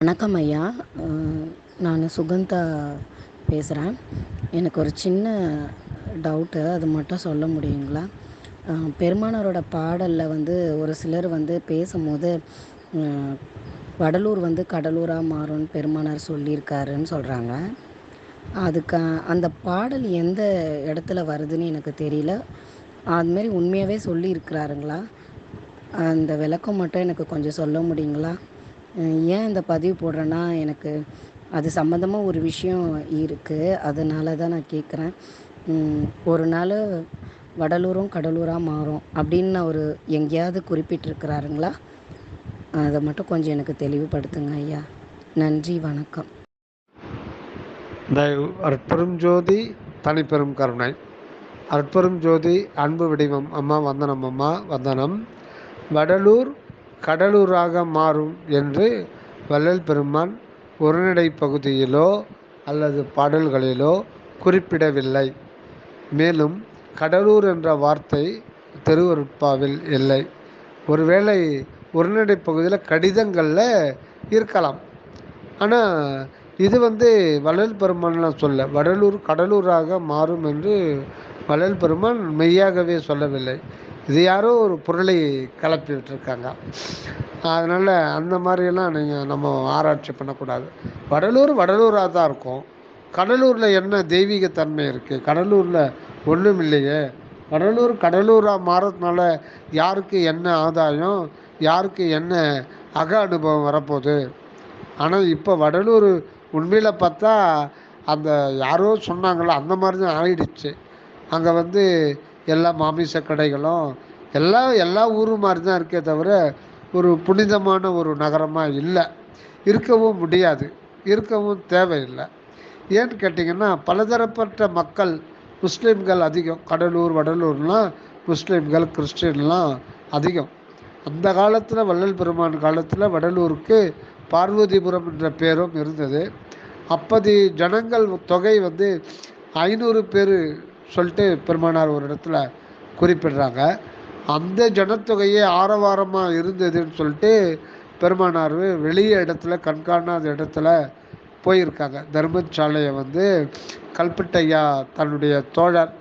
வணக்கம் ஐயா. நான் சுகந்தா பேசுகிறேன் எனக்கு ஒரு சின்ன டவுட்டு அது மட்டும் சொல்ல முடியுங்களா? பெருமானாரோட பாடலில் வந்து ஒரு சிலர் வந்து பேசும்போது வடலூர் வந்து கடலூராக மாறும்னு பெருமானார் சொல்லியிருக்காருன்னு சொல்கிறாங்க அதுக்கு அந்த பாடல் எந்த இடத்துல வருதுன்னு எனக்கு தெரியல. அதுமாரி உண்மையாகவே சொல்லியிருக்கிறாருங்களா? அந்த விளக்கம் மட்டும் எனக்கு கொஞ்சம் சொல்ல முடியுங்களா? ஏன் இந்த பதிவு போடுறேன்னா எனக்கு அது சம்மந்தமாக ஒரு விஷயம் இருக்குது அதனால தான் நான் கேட்குறேன் ஒரு நாள் வடலூரும் கடலூராக மாறும் அப்படின்னு அவர் எங்கேயாவது குறிப்பிட்டிருக்கிறாருங்களா? அதை மட்டும் கொஞ்சம் எனக்கு தெளிவுபடுத்துங்க ஐயா. நன்றி வணக்கம். தயவு அற்பெரும் ஜோதி தனிப்பெரும் கருணை. அற்பெரும் ஜோதி அன்பு வடிவம் அம்மா வந்தனம் அம்மா வந்தனம். வடலூர் கடலூராக மாறும் என்று வள்ளல் பெருமான் உரைநடை பகுதியிலோ அல்லது பாடல்களிலோ குறிப்பிடவில்லை. மேலும் கடலூர் என்ற வார்த்தை திருவருட்பாவில் இல்லை. ஒருவேளை உரைநடை பகுதியில் கடிதங்களில் இருக்கலாம். ஆனால் இது வந்து வள்ளல் பெருமான்லாம் சொல்ல வடலூர் கடலூராக மாறும் என்று வள்ளல் பெருமான் மெய்யாகவே சொல்லவில்லை. இது யாரோ ஒரு பொருளை கலப்பி விட்டுருக்காங்க அதனால் அந்த மாதிரியெல்லாம் நீங்கள் நம்ம ஆராய்ச்சி பண்ணக்கூடாது. வடலூர் வடலூராக தான் இருக்கும். கடலூரில் என்ன தெய்வீக தன்மை இருக்குது கடலூரில் ஒன்றும் இல்லையே. கடலூர் கடலூராக மாறதுனால யாருக்கு என்ன ஆதாயம்? யாருக்கு என்ன அக அனுபவம் வரப்போகுது? ஆனால் இப்போ வடலூர் உண்மையில் பார்த்தா அந்த யாரோ சொன்னாங்களோ அந்த மாதிரி தான் ஆயிடுச்சு. அங்கே வந்து எல்லா மாமிச கடைகளும் எல்லா எல்லா ஊரும் மாதிரி தான் இருக்கே தவிர ஒரு புனிதமான ஒரு நகரமாக இல்லை. இருக்கவும் முடியாது. இருக்கவும் தேவையில்லை. ஏன்னு கேட்டிங்கன்னா பலதரப்பட்ட மக்கள் முஸ்லீம்கள் அதிகம். கடலூர் வடலூர்லாம் முஸ்லீம்கள் கிறிஸ்டின்லாம் அதிகம். அந்த காலத்தில் வள்ளல் பெருமான் காலத்தில் வடலூருக்கு பார்வதிபுரம் என்ற பேரும் இருந்தது. அப்போது ஜனங்கள் தொகை வந்து ஐநூறு பேர் சொல்லிட்டு பெருமானார் ஒரு இடத்துல குறிப்பிடுறாங்க. அந்த ஜனத்தொகையே ஆரவாரமாக இருந்ததுன்னு சொல்லிட்டு பெருமானார் வெளியே இடத்துல கண்காணாத இடத்துல போயிருக்காங்க. தர்மசாலையை வந்து கல்பட்டையா தன்னுடைய தோழர்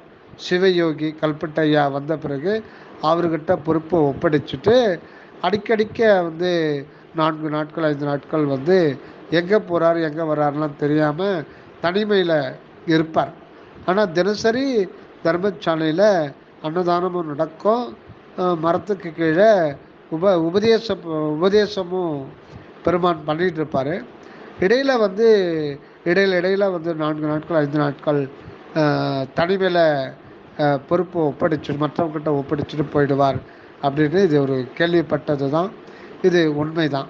சிவயோகி கல்பட்டையா வந்த பிறகு அவர்கிட்ட பொறுப்பை ஒப்படைச்சிட்டு அடிக்கடிக்க வந்து நான்கு நாட்கள் ஐந்து நாட்கள் வந்து எங்கே போகிறார் எங்கே வர்றாருலாம் தெரியாமல் தனிமையில் இருப்பார். ஆனால் தினசரி தர்மசாலையில் அன்னதானமும் நடக்கும். மரத்துக்கு கீழே உப உபதேசம் உபதேசமும் பெருமான் பண்ணிகிட்டு இருப்பார். இடையில் வந்து இடையில இடையில் வந்து நான்கு நாட்கள் ஐந்து நாட்கள் தனிமையில் பொறுப்பு ஒப்படைச்சு மற்றவங்கிட்ட ஒப்படைச்சிட்டு போயிடுவார் அப்படின்னு இது ஒரு கேள்விப்பட்டது தான் இது உண்மை தான்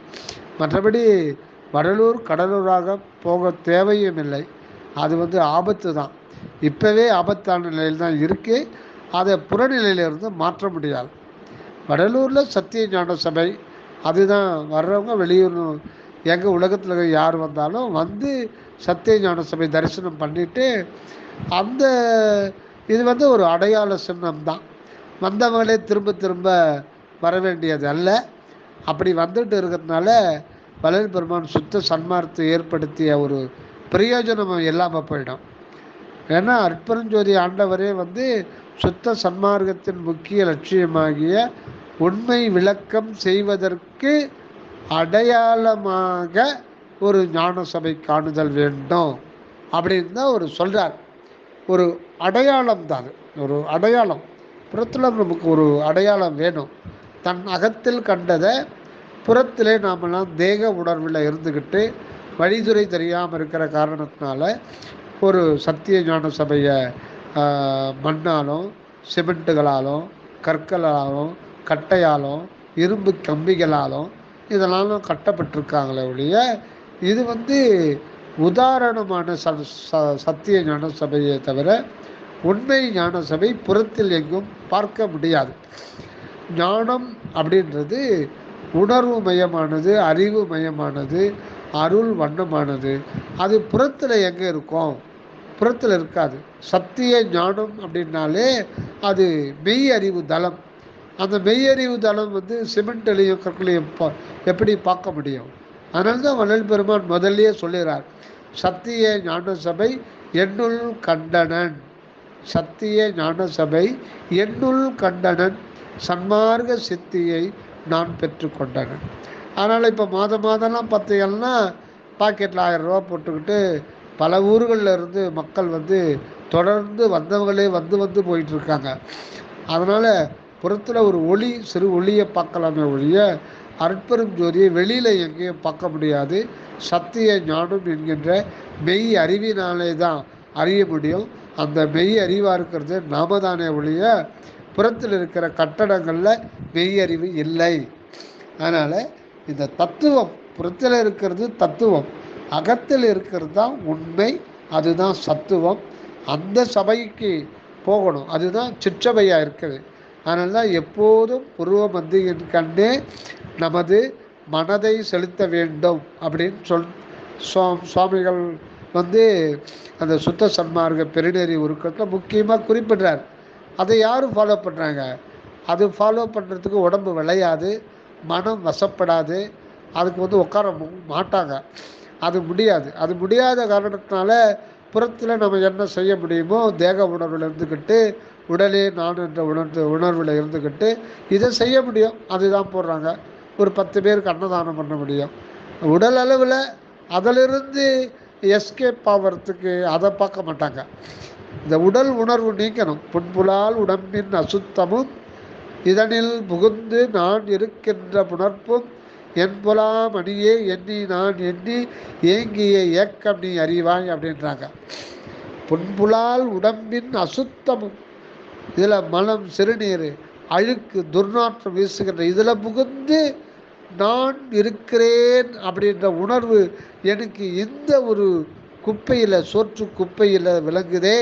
மற்றபடி வடலூர் கடலூராக போக தேவையும் இல்லை. அது வந்து ஆபத்து தான் இப்போவே ஆபத்தான நிலையில் தான் இருக்குது அதை புறநிலையிலிருந்து மாற்ற முடியாது. வடலூரில் சத்திய ஞான சபை அதுதான் வர்றவங்க வெளியூர் எங்கள் உலகத்தில் யார் வந்தாலும் வந்து சத்திய ஞான சபை தரிசனம் பண்ணிவிட்டு அந்த இது வந்து ஒரு அடையாள சின்னம் தான். வந்தவங்களே திரும்ப திரும்ப வர வேண்டியது அல்ல. அப்படி வந்துட்டு இருக்கிறதுனால வளர் பெருமான் சுத்த சன்மார்த்தை ஏற்படுத்திய ஒரு பிரயோஜனம் இல்லாமல் போயிடும். ஏன்னா அற்பரஞ்சோதி ஆண்டவரே வந்து சுத்த சன்மார்க்கத்தின் முக்கிய லட்சியமாகிய உண்மை விளக்கம் செய்வதற்கு அடையாளமாக ஒரு ஞான சபை காணுதல் வேண்டும் அப்படின்னு தான் ஒரு சொல்கிறார் ஒரு அடையாளம் தான் ஒரு அடையாளம். புறத்தில் நமக்கு ஒரு அடையாளம் வேணும். தன் அகத்தில் கண்டதை புறத்திலே நாமெல்லாம் தேக உணர்வில் இருந்துக்கிட்டு வழிதுறை தெரியாமல் இருக்கிற காரணத்தினால ஒரு சத்திய ஞான சபையை மண்ணாலும் சிமெண்ட்டுகளாலும் கற்களாலும் கட்டையாலும் இரும்பு கம்பிகளாலும் இதனாலும் கட்டப்பட்டிருக்காங்களே ஒழிய இது வந்து உதாரணமான ச சத்திய ஞான சபையை தவிர உண்மை ஞான சபை புறத்தில் எங்கும் பார்க்க முடியாது. ஞானம் அப்படின்றது உணர்வு மயமானது அறிவு மயமானது அருள் வண்ணமானது. அது புறத்தில் எங்கே இருக்கும்? புறத்தில் இருக்காது. சத்திய ஞானம் அப்படின்னாலே அது மெய் அறிவு தளம். அந்த மெய்யறிவு தளம் வந்து சிமெண்ட்லையும் கற்களையும் எப்படி பார்க்க முடியும்? அதனால தான் வள்ளல் பெருமான் முதல்லயே சொல்லுகிறார் சத்திய ஞான சபை என்னுள் கண்டனன். சத்திய ஞான சபை என்னுள் கண்டனன். சன்மார்க்க சித்தியை நான் பெற்றுக்கொண்டனன் அதனால் இப்போ மாதம் மாதம்லாம் பார்த்தீங்கன்னா பாக்கெட்டில் ஆயிரம் ரூபா போட்டுக்கிட்டு பல ஊர்களில் இருந்து மக்கள் வந்து தொடர்ந்து வந்தவங்களே வந்து வந்து போயிட்டு இருக்காங்க அதனால் புறத்தில் ஒரு ஒளி சிறு ஒளியை பார்க்கலாமே ஒழிய அற்பெரும் ஜோதியை வெளியில் எங்கேயும் பார்க்க முடியாது. சத்திய ஞானம் என்கின்ற மெய் அறிவினாலே தான் அறிய முடியும். அந்த மெய் அறிவாக இருக்கிறது நாம தானே ஒழிய புறத்தில் இருக்கிற கட்டடங்களில் மெய் அறிவு இல்லை. அதனால் இந்த தத்துவம் புறத்தில் இருக்கிறது தத்துவம். அகத்தில் இருக்கிறது தான் உண்மை அதுதான் சத்துவம். அந்த சபைக்கு போகணும். அதுதான் சிற்றபையாக இருக்குது அதனால தான் எப்போதும் உருவ மந்தியின் கண்ணே நமது மனதை செலுத்த வேண்டும் அப்படின்னு சொல் சுவா- சுவாமிகள் வந்து அந்த சுத்த சன்மார்க்க பெருநெறி உருக்கத்தில் முக்கியமாக குறிப்பிடுறார். அதை யாரும் ஃபாலோ பண்ணுறாங்க அது ஃபாலோ பண்ணுறதுக்கு உடம்பு விளையாது மனம் வசப்படாது அதுக்கு வந்து உட்கார மாட்டாங்க. அது முடியாது. அது முடியாத காரணத்தினால புறத்தில் நம்ம என்ன செய்ய முடியுமோ தேக உணர்வில் இருந்துக்கிட்டு உடலே நான் என்ற உணர்ந்து உணர்வில் இருந்துக்கிட்டு இதை செய்ய முடியும். அதுதான் போடுறாங்க. ஒரு பத்து பேருக்கு அன்னதானம் பண்ண முடியும். உடல் அளவில் அதிலிருந்து எஸ்கேப் ஆகிறதுக்கு அதை பார்க்க மாட்டாங்க. இந்த உடல் உணர்வு நீக்கணும். புண்புலால் உடம்பின் அசுத்தமும் இதனில் புகுந்து நான் இருக்கின்ற புணர்ப்பும் என்புலாம் அணியே எண்ணி நான் எண்ணி ஏங்கிய ஏக்கம் நீ அறிவாய் அப்படின்றாங்க. புண்புலால் உடம்பின் அசுத்தமும் இதில் மலம் சிறுநீர் அழுக்கு துர்நாற்றம் வீசுகின்ற இதில் புகுந்து நான் இருக்கிறேன் அப்படின்ற உணர்வு எனக்கு எந்த ஒரு குப்பையில் சோற்று குப்பையில் விளங்குதே.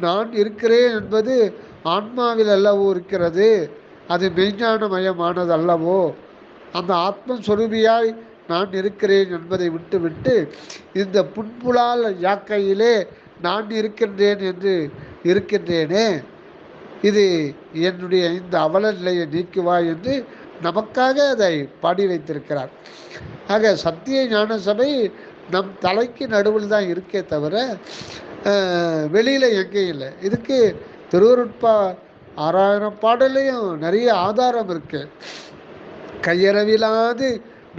நான் இருக்கிறேன் என்பது ஆன்மாவில் அல்லவோ இருக்கிறது அது மெய்ஞானமயமானது அல்லவோ. அந்த ஆத்மஸ்வரூபியாய் நான் இருக்கிறேன் என்பதை விட்டுவிட்டு இந்த புண்புலால் யாக்கையிலே நான் இருக்கின்றேன் என்று இருக்கின்றேனே. இது என்னுடைய இந்த அவல நிலையை நீக்குவாய் என்று நமக்காக அதை பாடி வைத்திருக்கிறார். ஆக சத்திய ஞான சபை நம் தலைக்கு நடுவில் தான் இருக்கே தவிர வெளியில் எங்கே எங்கேயும் இல்லை. இதுக்கு திருவருட்பா ஆறாயிரம் பாடலையும் நிறைய ஆதாரம் இருக்குது கையறவிலாது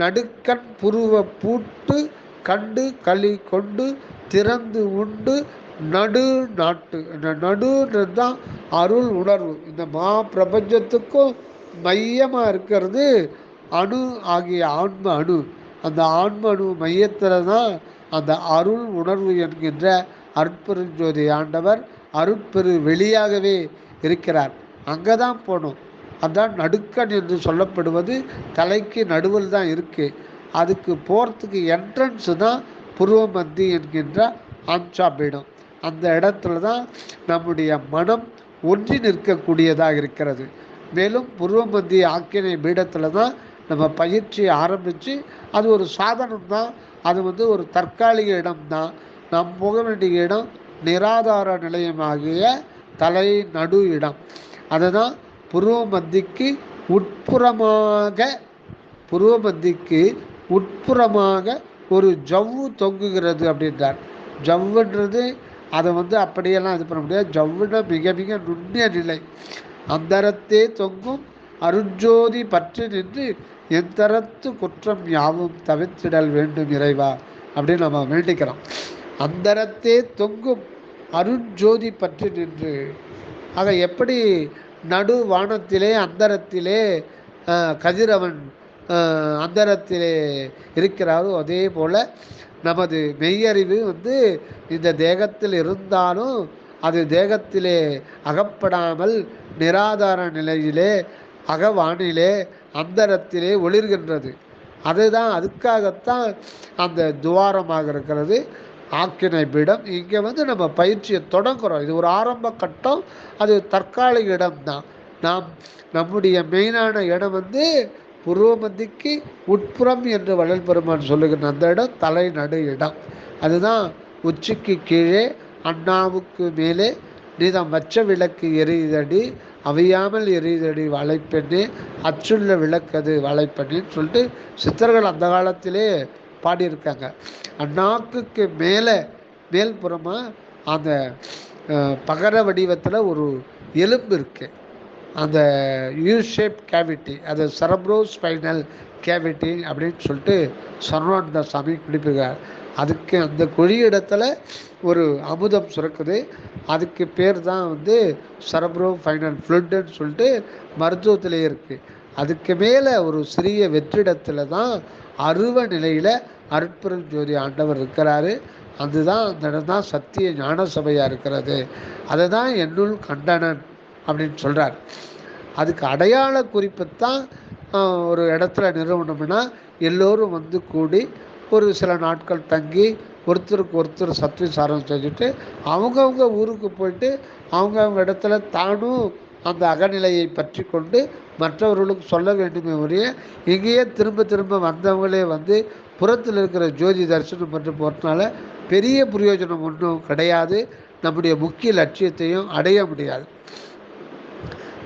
நடுக்கண் புருவ பூட்டு கண்டு களி கொண்டு திறந்து உண்டு நடு நாட்டு. இந்த நடுன்றது தான் அருள் உணர்வு. இந்த மா பிரபஞ்சத்துக்கும் மையமாக இருக்கிறது அணு ஆகிய ஆன்ம அணு. அந்த ஆன்ம அணு மையத்தில் தான் அந்த அருள் உணர்வு என்கின்ற அருட்பெருஞ்சோதி ஆண்டவர் அருட்பெரு வெளியாகவே இருக்கிறார். அங்கே தான் போகணும் அதான் நடுக்கன் என்று சொல்லப்படுவது தலைக்கு நடுவில் தான் இருக்குது அதுக்கு போகிறதுக்கு என்ட்ரன்ஸு தான் புருவமந்தி என்கின்ற ஆம்சாபீடம் அந்த இடத்துல தான் நம்முடைய மனம் ஒன்றி நிற்கக்கூடியதாக இருக்கிறது. மேலும் புருவமந்தி ஆக்கினை பீடத்தில் தான் நம்ம பயிற்சி ஆரம்பித்து அது ஒரு சாதனம் தான். அது வந்து ஒரு தற்காலிக இடம் தான். நாம் போக வேண்டிய இடம் நிராதார நிலையமாகிய தலை நடு இடம். அதுதான் புருவ மத்திக்கு உட்புறமாக புருவ மத்திக்கு உட்புறமாக ஒரு ஜவ்வு தொங்குகிறது அப்படின்றார். ஜவ்வுன்றது அதை வந்து அப்படியெல்லாம் இது பண்ண முடியாது. ஜவ்வுனா மிக மிக நுண்ணிய நிலை. அந்தரத்தே தொங்கும் அருஞ்சோதி பற்றி நின்று எந்தரத்து குற்றம் யாவும் தவிர்த்திடல் வேண்டும் இறைவா அப்படின்னு நம்ம வேண்டிக்கிறோம். அந்தரத்தே தொங்கும் அருஞ்சோதி பற்றி நின்று அதை எப்படி நடு வானத்திலே அந்தரத்திலே கதிரவன் அந்தரத்திலே இருக்கிறாரோ அதே போல் நமது மெய்யறிவு வந்து இந்த தேகத்தில் இருந்தாலும் அது தேகத்திலே அகப்படாமல் நிராதார நிலையிலே அகவானிலே அந்தரத்திலே ஒளிர்கின்றது. அதுதான் அதுக்காகத்தான் அந்த துவாரமாக இருக்கிறது. ஆக்கினை பீடம் இங்கே வந்து நம்ம பயிற்சியை தொடங்குகிறோம் இது ஒரு ஆரம்ப கட்டம். அது தற்காலிக இடம்தான். நாம் நம்முடைய மெயினான இடம் வந்து புருவமந்திக்கு உட்புறம் என்று வள்ளல் பெருமான் சொல்லுகின்ற அந்த இடம் தலைநடு இடம். அதுதான் உச்சிக்கு கீழே அண்ணாவுக்கு மேலே நீதான் வச்ச விளக்கு எரியுதடி அவையாமல் எரியுதடி வலைப்பெண்ணே அச்சுள்ள விளக்கது வலைப்பெண்ணின்னு சொல்லிட்டு சித்தர்கள் அந்த காலத்திலே பாடியிருக்காங்க. அண்ணாக்குக்கு மேலே மேல்புறமாக அந்த பகர வடிவத்தில் ஒரு எலும்பு இருக்குது அந்த யூ ஷேப் கேவிட்டி அது சரப்ரோ ஸ்பைனல் கேவிட்டி அப்படின்னு சொல்லிட்டு சரணானந்த சாமி குறிப்பிடுகிறார் அதுக்கு அந்த குழி இடத்துல ஒரு அமுதம் சுரக்குது. அதுக்கு பேர் தான் வந்து சரப்ரோ ஃபைனல் ஃப்ளூட்டுன்னு சொல்லிட்டு மருத்துவத்திலே இருக்குது அதுக்கு மேலே ஒரு சிறிய வெற்றிடத்தில் தான் அருவ நிலையில் அருட்பெரும் ஜோதி ஆண்டவர் இருக்கிறாரு. அதுதான் அந்த இடம் தான் சத்திய ஞான சபையாக இருக்கிறது. அதை தான் என்னுள் கண்டனன் அப்படின்னு சொல்கிறார் அதுக்கு அடையாள குறிப்பு தான் ஒரு இடத்துல நிறுவனம்னா எல்லோரும் வந்து கூடி ஒரு சில நாட்கள் தங்கி ஒருத்தருக்கு ஒருத்தர் சத்விசாரம் செஞ்சுட்டு அவங்கவுங்க ஊருக்கு போயிட்டு அவங்கவுங்க இடத்துல தானும் அந்த அகநிலையை பற்றி கொண்டு மற்றவர்களுக்கு சொல்ல வேண்டுமே ஒழிய இங்கேயே திரும்ப திரும்ப வந்தவங்களே வந்து புறத்தில் இருக்கிற ஜோதி தரிசனம் பண்ணி போகிறதுனால பெரிய பிரயோஜனம் ஒன்றும் கிடையாது. நம்முடைய முக்கிய லட்சியத்தையும் அடைய முடியாது.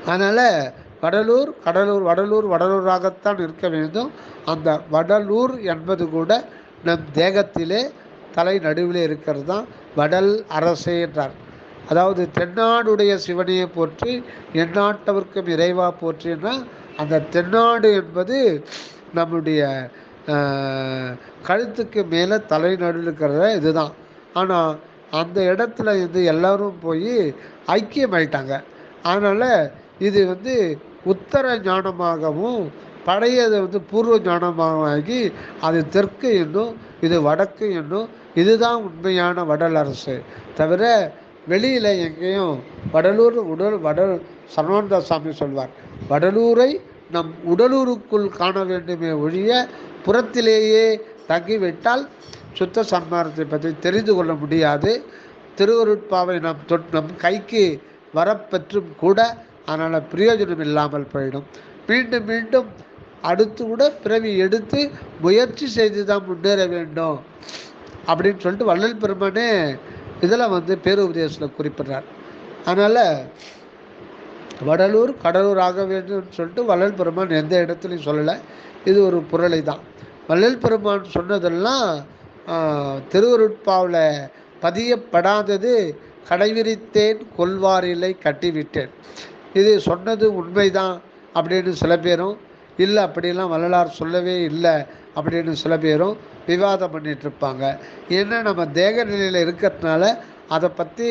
அதனால் வடலூர் கடலூர் வடலூர் வடலூராகத்தான் இருக்க வேண்டும். அந்த வடலூர் என்பது கூட நம் தேகத்திலே தலை நடுவிலே இருக்கிறது தான் வடல் அரசே என்றார். அதாவது தென்னாடுடைய சிவனையை போற்றி எந்நாட்டவர்க்கும் இறைவா போற்றினா அந்த தென்னாடு என்பது நம்முடைய கழுத்துக்கு மேலே தலை நடுவில் இதுதான். ஆனால் அந்த இடத்துல இருந்து எல்லாரும் போய் ஐக்கியமாயிட்டாங்க அதனால் இது வந்து உத்தர ஞானமாகவும் பழையது வந்து பூர்வ ஞானமாகி ஆகி அது தெற்கு என்னும் இது வடக்கு என்னும் இதுதான் உண்மையான வடலரசு தவிர வெளியில் எங்கேயும் வடலூர் உடல் வடல் சரவணதா சாமி சொல்வார். வடலூரை நம் உடலூருக்குள் காண வேண்டுமே ஒழிய புறத்திலேயே தங்கிவிட்டால் சுத்த சன்மார்க்கத்தை பற்றி தெரிந்து கொள்ள முடியாது. திருவருட்பாவை நம் தொட் நம் கைக்கு வரப்பெற்றும் கூட அதனால் பிரயோஜனம் இல்லாமல் போயிடும். மீண்டும் மீண்டும் அடுத்து கூட பிறவி எடுத்து முயற்சி செய்து தான் முன்னேற வேண்டும். அப்படின்னு சொல்லிட்டு வள்ளல் பெருமானே இதெல்லாம் வந்து பேருபதேசத்தில் குறிப்பிடுறார். அதனால் வடலூர் கடலூர் ஆக வேண்டும்னு சொல்லிட்டு வள்ளல் பெருமான் எந்த இடத்துலையும் சொல்லலை. இது ஒரு புரளை தான் வள்ளல் பெருமான் சொன்னதெல்லாம் திருவருட்பாவில் பதியப்படாதது கடைவிரித்தேன் கொள்வாரிலை கட்டிவிட்டேன். இது சொன்னது உண்மைதான் அப்படின்னு சில பேரும் இல்லை அப்படிலாம் வள்ளலார் சொல்லவே இல்லை அப்படின்னு சில பேரும் விவாதம் பண்ணிட்டு இருப்பாங்க ஏன்னா நம்ம தேக நிலையில் இருக்கிறதுனால அதை பற்றி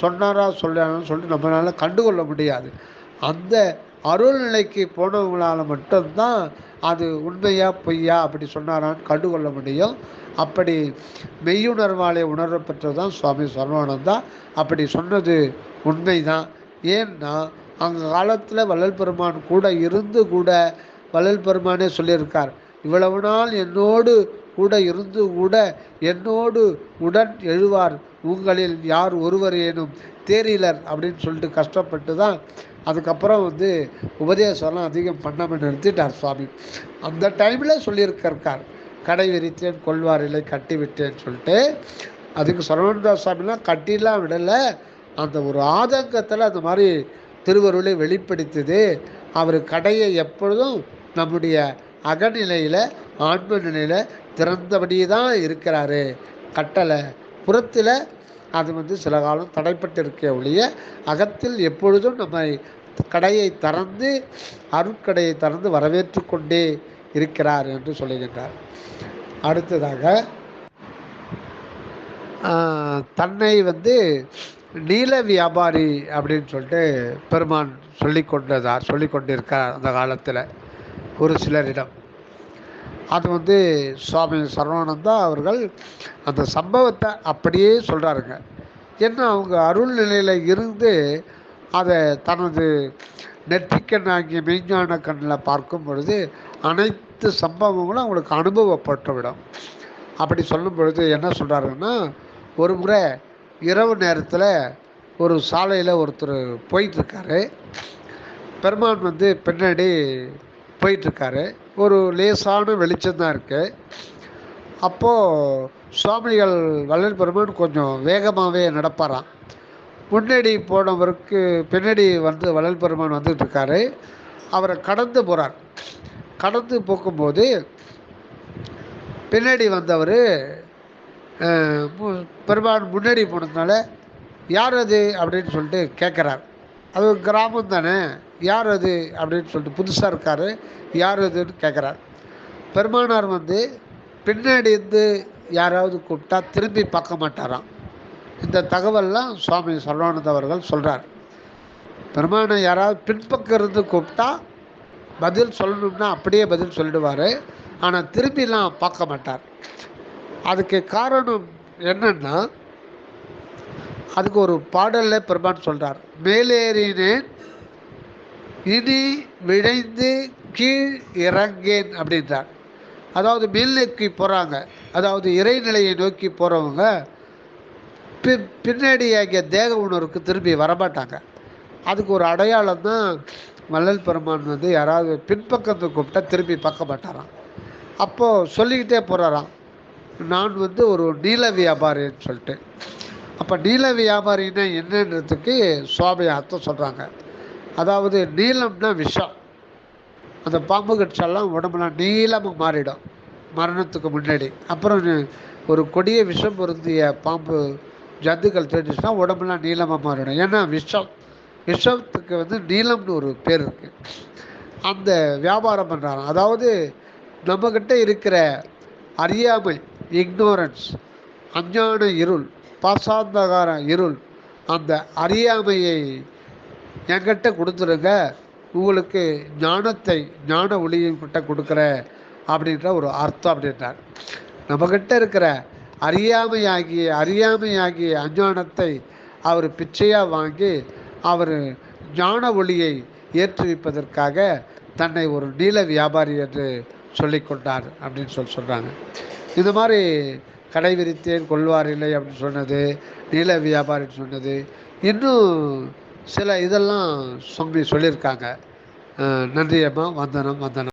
சொன்னாரா சொல்லான்னு சொல்லிட்டு நம்மளால் கண்டுகொள்ள முடியாது. அந்த அருள் நிலைக்கு போனவங்களால மட்டும்தான் அது உண்மையா பொய்யா அப்படி சொன்னாரான்னு கண்டுகொள்ள முடியும். அப்படி மெய்யுணர்வாலே உணர்வு தான் சுவாமி சரவணந்தா அப்படி சொன்னது உண்மைதான். ஏன்னா அந்த காலத்தில் வள்ளல் பெருமான் கூட இருந்து கூட வள்ளல் பெருமானே சொல்லியிருக்கார். இவ்வளவு நாள் என்னோடு கூட இருந்து கூட என்னோடு உடன் எழுவார். உங்களில் யார் ஒருவர் ஏனும் தேரிலர் அப்படின்னு சொல்லிட்டு கஷ்டப்பட்டு தான் அதுக்கப்புறம் வந்து உபதேசம்லாம் அதிகம் பண்ணாமல் நிறுத்திட்டார் சுவாமி. அந்த டைமில் சொல்லியிருக்கார். கடை விரித்தேன் கொள்வாரிலை கட்டி விட்டேன் சொல்லிட்டு அதுக்கு சரவணதாஸ் சுவாமிலாம் கட்டிலாம் விடலை. அந்த ஒரு ஆதங்கத்தில் அந்த மாதிரி திருவருளை வெளிப்படுத்துது அவர் கடையை எப்பொழுதும் நம்முடைய அகநிலையில் ஆன்ம நிலையில் திறந்தபடி தான் இருக்கிறாரு. கட்டளை. புறத்தில் அது வந்து சில காலம் தடைப்பட்டு இருக்க ஒழிய அகத்தில் எப்பொழுதும் நம்ம கடையை திறந்து அருட்கடையை திறந்து வரவேற்று கொண்டே இருக்கிறார் என்று சொல்லுகின்றார். அடுத்ததாக தன்னை வந்து நீல வியாபாரி அப்படின்னு சொல்லிட்டு பெருமான் சொல்லி கொண்டதார் சொல்லி கொண்டிருக்கிறார் அந்த காலத்தில் ஒரு சிலரிடம். அது வந்து சுவாமி சரவணந்தா அவர்கள் அந்த சம்பவத்தை அப்படியே சொல்கிறாருங்க ஏன்னா அவங்க அருள் நிலையில் இருந்து அதை தனது நெற்றிக்கண் ஆகிய மெய்ஞான கண்ணில் பார்க்கும் பொழுது அனைத்து சம்பவங்களும் அவங்களுக்கு அனுபவப்பட்டுவிடும் அப்படி சொல்லும் பொழுது என்ன சொல்கிறாருன்னா ஒரு முறை இரவு நேரத்தில் ஒரு சாலையில் ஒருத்தர் போயிட்டுருக்காரு பெருமான் வந்து பின்னாடி போயிட்டுருக்காரு ஒரு லேசான வெளிச்சந்தான் இருக்குது அப்போது சுவாமிகள் வள்ளல் பெருமான் கொஞ்சம் வேகமாகவே நடப்பாராம். முன்னாடி போனவருக்கு பின்னாடி வந்து வள்ளல் பெருமான் வந்துட்டு இருக்காரு. அவரை கடந்து போகிறார் கடந்து போகும்போது பின்னாடி வந்தவர் பெருமான் முன்னாடி போனதுனால யார் அது? அப்படின்னு சொல்லிட்டு கேட்குறார் அது கிராமம் தானே. யார் அது அப்படின்னு சொல்லிட்டு புதுசாக இருக்கார். யார் அதுன்னு கேட்குறார் பெருமானார் வந்து பின்னாடி இருந்து யாராவது கூப்பிட்டா திரும்பி பார்க்க மாட்டாராம். இந்த தகவல்லாம் சுவாமி சர்வானந்த அவர்கள் சொல்கிறார் பெருமானை யாராவது பின்பக்கம் இருந்து கூப்பிட்டா பதில் சொல்லணும்னா அப்படியே பதில் சொல்லிடுவார். ஆனால் திரும்பிலாம் பார்க்க மாட்டார். அதுக்கு காரணம் என்னென்னா அதுக்கு ஒரு பாடலில் பெருமான் சொல்கிறார் மேலேறினேன் இனி விழைந்து கீழ் இறங்கேன் அப்படின்றார். அதாவது மேல் நோக்கி போகிறாங்க அதாவது இறைநிலையை நோக்கி போகிறவங்க பி பின்னாடி ஆகிய தேக உணர்வுக்கு திரும்பி வரமாட்டாங்க. அதுக்கு ஒரு அடையாளம் தான் மல்லல் பெருமான் வந்து யாராவது பின்பக்கத்தை கூப்பிட்டா திரும்பி பார்க்க மாட்டாராம். அப்போது சொல்லிக்கிட்டே போகிறாராம் நான் வந்து ஒரு நீல வியாபாரின்னு சொல்லிட்டு அப்போ நீல வியாபாரின்னா என்னன்றதுக்கு சுவாமி அர்த்தம் சொல்கிறாங்க அதாவது நீளம்னா விஷம். அந்த பாம்பு கடிச்சாலாம் உடம்புலாம் நீளமாக மாறிடும். மரணத்துக்கு முன்னாடி. அப்புறம் ஒரு கொடிய விஷம் பொருந்திய பாம்பு ஜந்துக்கள் தெரிஞ்சுச்சுன்னா உடம்புலாம் நீளமாக மாறிடும். ஏன்னா விஷம். விஷத்துக்கு வந்து நீளம்னு ஒரு பேர் இருக்குது அந்த வியாபாரம் பண்ணுறாங்க அதாவது நம்மக்கிட்ட இருக்கிற அறியாமை இக்னோரன்ஸ் அஞ்ஞான இருள் பாசாந்தகார இருள். அந்த அறியாமையை என்கிட்ட கொடுத்துருங்க. உங்களுக்கு ஞானத்தை ஞான ஒளியும் கிட்ட கொடுக்குற அப்படின்ற ஒரு அர்த்தம் அப்படின்றார். நம்மக்கிட்ட இருக்கிற அறியாமையாகிய அறியாமையாகிய அஞ்ஞானத்தை அவர் பிச்சையாக வாங்கி அவர் ஞான ஒளியை ஏற்றுவிப்பதற்காக தன்னை ஒரு நீல வியாபாரி என்று சொல்லிக்கொண்டார் அப்படின்னு சொல்லி சொல்கிறாங்க இந்த மாதிரி கடை விரித்தேன் கொள்வார் இல்லை அப்படின்னு சொன்னது நீல வியாபாரின்னு சொன்னது. இன்னும் சில இதெல்லாம் சொல்லி சொல்லியிருக்காங்க. நன்றி அம்மா வந்தனம் வந்தனம்.